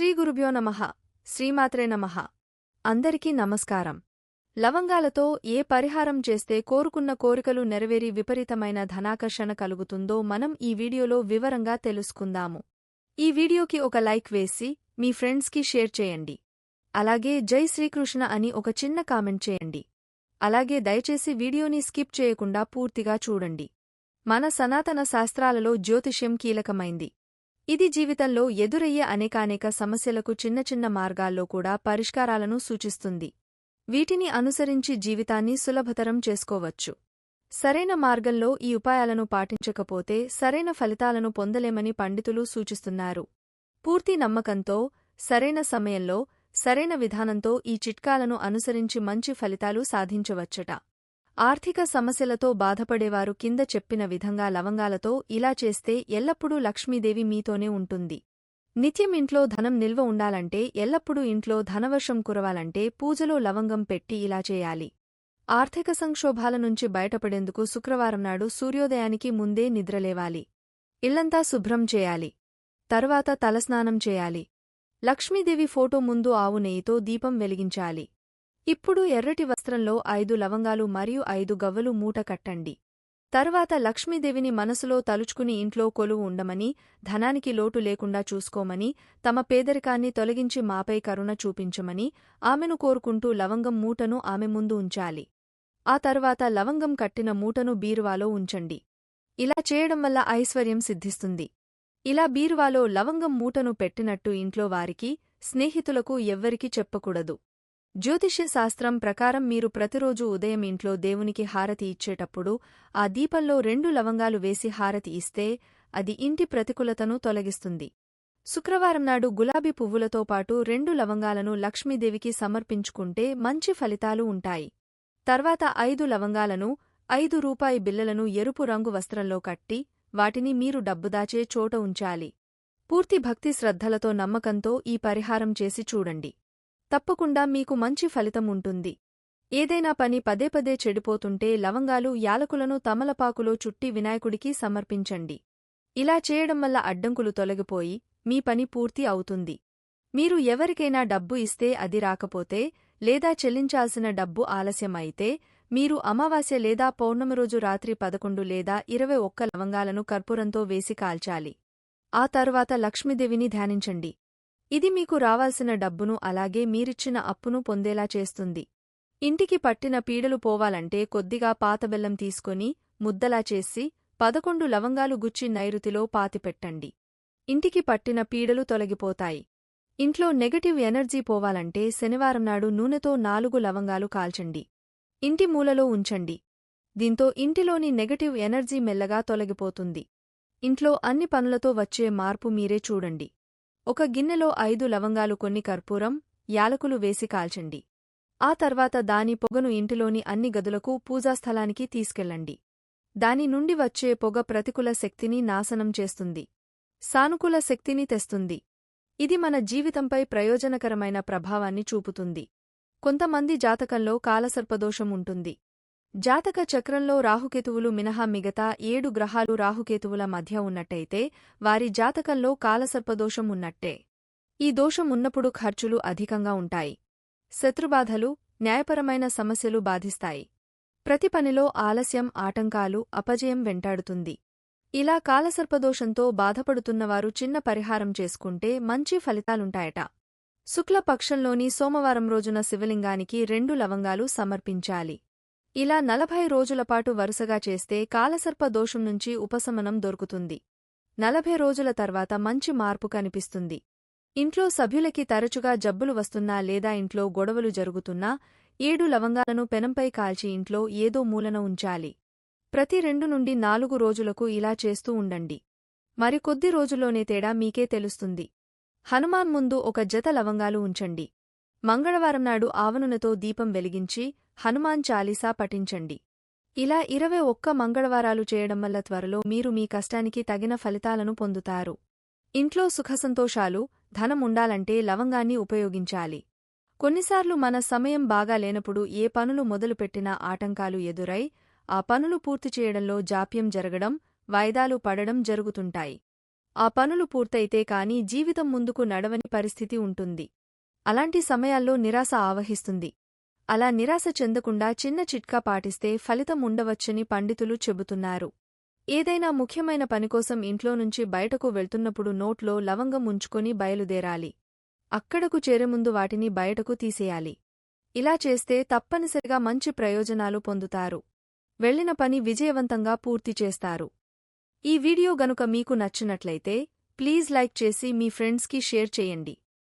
శ్రీ గురుభ్యో నమః. శ్రీమాత్రే నమః. అందరికీ నమస్కారం. లవంగాలతో ఏ పరిహారం చేస్తే కోరుకున్న కోరికలు నెరవేరి విపరీతమైన ధనాకర్షణ కలుగుతుందో మనం ఈ వీడియోలో వివరంగా తెలుసుకుందాము. ఈ వీడియోకి ఒక లైక్ వేసి మీ ఫ్రెండ్స్కి షేర్ చేయండి. అలాగే జై శ్రీకృష్ణ అని ఒక చిన్న కామెంట్ చేయండి. అలాగే దయచేసి వీడియోని స్కిప్ చేయకుండా పూర్తిగా చూడండి. మన సనాతన శాస్త్రాలలో జ్యోతిష్యం కీలకమైంది. ఇది జీవితంలో ఎదురయ్యే అనేకానేక సమస్యలకు చిన్న చిన్న మార్గాల్లో కూడా పరిష్కారాలను సూచిస్తుంది. వీటిని అనుసరించి జీవితాన్ని సులభతరం చేసుకోవచ్చు. సరైన మార్గంలో ఈ ఉపాయాలను పాటించకపోతే సరైన ఫలితాలను పొందలేమని పండితులు సూచిస్తున్నారు. పూర్తి నమ్మకంతో సరైన సమయంలో సరైన విధానంతో ఈ చిట్కాలను అనుసరించి మంచి ఫలితాలు సాధించవచ్చట. ఆర్థిక సమస్యలతో బాధపడేవారు కింద చెప్పిన విధంగా లవంగాలతో ఇలా చేస్తే ఎల్లప్పుడూ లక్ష్మీదేవి మీతోనే ఉంటుంది. నిత్యం ఇంట్లో ధనం నిల్వ ఉండాలంటే ఎల్లప్పుడూ ఇంట్లో ధనవర్షం కురవాలంటే పూజలో లవంగం పెట్టి ఇలా చేయాలి. ఆర్థిక సంక్షోభాల నుంచి బయటపడేందుకు శుక్రవారం నాడు సూర్యోదయానికి ముందే నిద్రలేవాలి ఇల్లంతా శుభ్రం చేయాలి. తరువాత తలస్నానం చేయాలి. లక్ష్మీదేవి ఫోటో ముందు ఆవు నెయ్యితో దీపం వెలిగించాలి. ఇప్పుడు ఎర్రటి వస్త్రంలో ఐదు లవంగాలు మరియు ఐదు గవ్వలు మూట కట్టండి. తరువాత లక్ష్మీదేవిని మనసులో తలుచుకుని ఇంట్లో కొలువు ఉండమని ధనానికి లోటు లేకుండా చూసుకోమని తమ పేదరికాన్ని తొలగించి మాపై కరుణ చూపించమని ఆమెను కోరుకుంటూ లవంగం మూటను ఆమె ముందు ఉంచాలి. ఆ తర్వాత లవంగం కట్టిన మూటను బీరువాలో ఉంచండి. ఇలా చేయడం వల్ల ఐశ్వర్యం సిద్ధిస్తుంది. ఇలా బీరువాలో లవంగం మూటను పెట్టినట్టు ఇంట్లో వారికి స్నేహితులకు ఎవ్వరికీ చెప్పకూడదు. జ్యోతిష్య శాస్త్రం ప్రకారం మీరు ప్రతిరోజు ఉదయం ఇంట్లో దేవునికి హారతి ఇచ్చేటప్పుడు ఆ దీపంలో రెండు లవంగాలు వేసి హారతి ఇస్తే అది ఇంటి ప్రతికూలతను తొలగిస్తుంది. శుక్రవారం నాడు గులాబీ పువ్వులతో పాటు రెండు లవంగాలను లక్ష్మీదేవికి సమర్పించుకుంటే మంచి ఫలితాలు ఉంటాయి. తర్వాత ఐదు లవంగాలను ఐదు రూపాయి బిల్లలను ఎరుపు రంగు వస్త్రంలో కట్టి వాటిని మీరు డబ్బుదాచే చోట ఉంచాలి. పూర్తి భక్తి శ్రద్ధలతో నమ్మకంతో ఈ పరిహారం చేసి చూడండి. తప్పకుండా మీకు మంచి ఫలితం ఉంటుంది. ఏదైనా పని పదే పదే చెడిపోతుంటే లవంగాలు యాలకులను తమలపాకులో చుట్టి వినాయకుడికి సమర్పించండి. ఇలా చేయడం వల్ల అడ్డంకులు తొలగిపోయి మీ పని పూర్తి అవుతుంది. మీరు ఎవరికైనా డబ్బు ఇస్తే అది రాకపోతే లేదా చెల్లించాల్సిన డబ్బు ఆలస్యమైతే మీరు అమావాస్య లేదా పౌర్ణమి రోజు రాత్రి పదకొండు లేదా ఇరవై ఒక్క లవంగాలను కర్పూరంతో వేసి కాల్చాలి. ఆ తరువాత లక్ష్మీదేవిని ధ్యానించండి. ఇది మీకు రావాల్సిన డబ్బును అలాగే మీరిచ్చిన అప్పును పొందేలా చేస్తుంది. ఇంటికి పట్టిన పీడలు పోవాలంటే కొద్దిగా పాతబెల్లం తీసుకొని ముద్దలా చేసి పదకొండు లవంగాలు గుచ్చి నైరుతిలో పాతిపెట్టండి. ఇంటికి పట్టిన పీడలు తొలగిపోతాయి. ఇంట్లో నెగటివ్ ఎనర్జీ పోవాలంటే శనివారం నాడు నూనెతో నాలుగు లవంగాలు కాల్చండి. ఇంటి మూలలో ఉంచండి. దీంతో ఇంటిలోని నెగటివ్ ఎనర్జీ మెల్లగా తొలగిపోతుంది. ఇంట్లో అన్ని పనులతో వచ్చే మార్పు మీరే చూడండి. ఒక గిన్నెలో ఐదు లవంగాలు కొన్ని కర్పూరం యాలకులు వేసి కాల్చండి. ఆ తర్వాత దాని పొగను ఇంటిలోని అన్ని గదులకు పూజాస్థలానికి తీసుకెళ్ళండి. దాని నుండి వచ్చే పొగ ప్రతికూల శక్తిని నాశనం చేస్తుంది. సానుకూల శక్తిని తెస్తుంది. ఇది మన జీవితంపై ప్రయోజనకరమైన ప్రభావాన్ని చూపుతుంది. కొంతమంది జాతకంలో కాలసర్పదోషం ఉంటుంది. జాతక చక్రంలో రాహుకేతువులు మినహా మిగతా ఏడు గ్రహాలు రాహుకేతువుల మధ్య ఉన్నట్టయితే వారి జాతకంలో కాలసర్పదోషం ఉన్నట్టే. ఈ దోషం ఉన్నప్పుడు ఖర్చులు అధికంగా ఉంటాయి. శత్రుబాధలు న్యాయపరమైన సమస్యలు బాధిస్తాయి. ప్రతి పనిలో ఆలస్యం ఆటంకాలు అపజయం వెంటాడుతుంది. ఇలా కాలసర్పదోషంతో బాధపడుతున్నవారు చిన్న పరిహారం చేసుకుంటే మంచి ఫలితాలుంటాయట. శుక్లపక్షంలోని సోమవారం రోజున శివలింగానికి రెండు లవంగాలు సమర్పించాలి. ఇలా నలభై రోజులపాటు వరుసగా చేస్తే కాలసర్ప దోషం నుంచి ఉపశమనం దొరుకుతుంది. నలభై రోజుల తర్వాత మంచి మార్పు కనిపిస్తుంది. ఇంట్లో సభ్యులకి తరచుగా జబ్బులు వస్తున్నా లేదా ఇంట్లో గొడవలు జరుగుతున్నా ఏడు లవంగాలను పెనంపై కాల్చి ఇంట్లో ఏదో మూలన ఉంచాలి. ప్రతి రెండు నుండి నాలుగు రోజులకు ఇలా చేస్తూ ఉండండి. మరికొద్ది రోజుల్లోనే తేడా మీకే తెలుస్తుంది. హనుమాన్ ముందు ఒక జత లవంగాలు ఉంచండి. మంగళవారం నాడు ఆవనునతో దీపం వెలిగించి హనుమాన్ చాలీసా పఠించండి. ఇలా ఇరవై ఒక్క మంగళవారాలు చేయడం వల్ల త్వరలో మీరు మీ కష్టానికి తగిన ఫలితాలను పొందుతారు. ఇంట్లో సుఖసంతోషాలు ధనం ఉండాలంటే లవంగాన్ని ఉపయోగించాలి. కొన్నిసార్లు మన సమయం బాగా లేనప్పుడు ఏ పనులు మొదలుపెట్టినా ఆటంకాలు ఎదురై ఆ పనులు పూర్తి చేయడంలో జాప్యం జరగడం వాయిదాలు పడడం జరుగుతుంటాయి. ఆ పనులు పూర్తయితే కాని జీవితం ముందుకు నడవని పరిస్థితి ఉంటుంది. అలాంటి సమయాల్లో నిరాశ ఆవహిస్తుంది. అలా నిరాశ చెందకుండా చిన్న చిట్కా పాటిస్తే ఫలితం ఉండవచ్చని పండితులు చెబుతున్నారు. ఏదైనా ముఖ్యమైన పనికోసం ఇంట్లో నుంచి బయటకు వెళ్తున్నప్పుడు నోట్లో లవంగం ఉంచుకొని బయలుదేరాలి. అక్కడకు చేరేముందు వాటిని బయటకు తీసేయాలి. ఇలా చేస్తే తప్పనిసరిగా మంచి ప్రయోజనాలు పొందుతారు. వెళ్ళిన పని విజయవంతంగా పూర్తి చేస్తారు. ఈ వీడియో గనుక మీకు నచ్చినట్లయితే ప్లీజ్ లైక్ చేసి మీ ఫ్రెండ్స్కి షేర్ చేయండి.